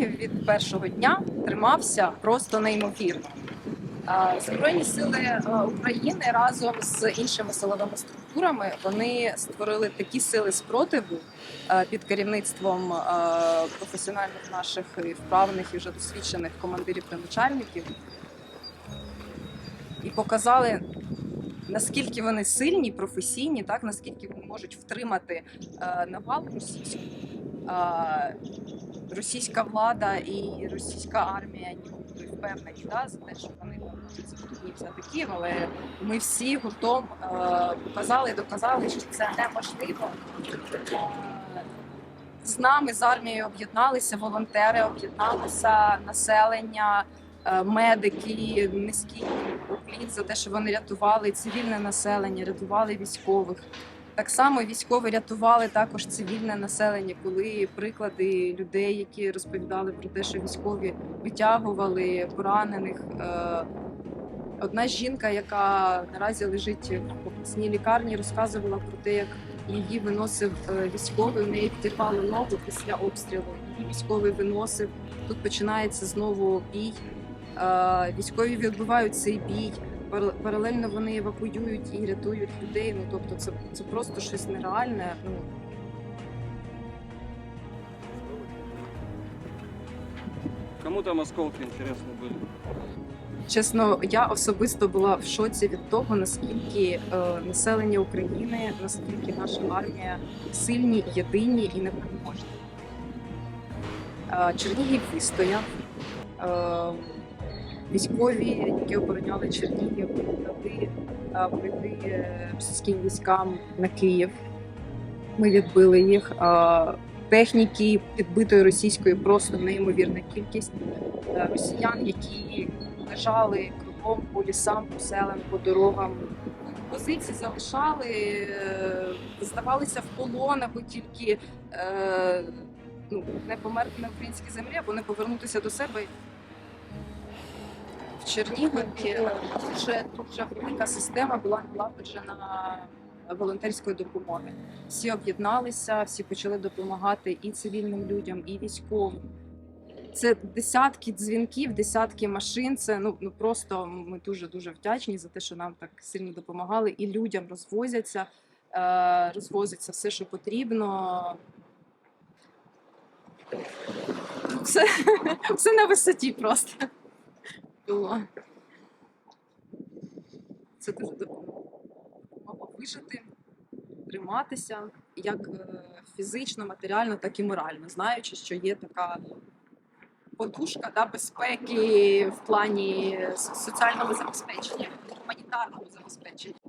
Чернігів від першого дня тримався просто неймовірно. Збройні сили е, України разом з іншими силовими структурами вони створили такі сили спротиву е, під керівництвом е, професіональних наших і вправних і вже досвідчених командирів та начальників і показали. Наскільки вони сильні, професійні, так наскільки вони можуть втримати е, навал російську, е, російська влада і російська армія нібито впевнені да, за те, що вони запобігти взяти Київ, але ми всі гуртом е, показали і доказали, що це неможливо. Е, З нами з армією об'єдналися волонтери, об'єдналося населення, е, медики, низький уклін за те, що вони рятували цивільне населення, рятували військових. Так само військові рятували також цивільне населення, коли приклади людей, які розповідали про те, що військові витягували поранених. Е, Одна жінка, яка наразі лежить в обласній лікарні, розказувала про те, як її виносив е, військовий, в неї втипали ногу після обстрілу. Її військовий виносив. Тут починається знову бій. Е, Військові відбивають цей бій. Пар- Паралельно вони евакуюють і рятують людей. Ну тобто, це, це просто щось нереальне. Ну Кому там осколки интересно были? чесно, я особисто була в шоці від того, наскільки е, населення України, наскільки наша армія сильні, єдині і непереможні. Е, Чернігів вистояв. Е, військові, які обороняли Чернігів, дали прийти е, російським військам на Київ. Ми відбили їх. Техніки підбитої російської просто неймовірна кількість Е, росіян, які лежали кругом по лісам, по селам, по дорогам. Позиції залишали, е, здавалися в полон, аби тільки ну, не померти на українській землі, або не повернутися до себе. В Чернігові дуже велика система була налагоджена волонтерської допомоги. Всі об'єдналися, всі почали допомагати і цивільним людям, і військовим. Це десятки дзвінків, десятки машин. Це ну, ну просто ми дуже дуже вдячні за те, що нам так сильно допомагали. І людям розвозяться, е, розвозиться все, що потрібно. Все, все на висоті просто. Було. Це дуже. Допомогло вижити, триматися як е, фізично, матеріально, так і морально, знаючи, що є така подушка да, безпеки в плані соціального забезпечення, гуманітарного забезпечення.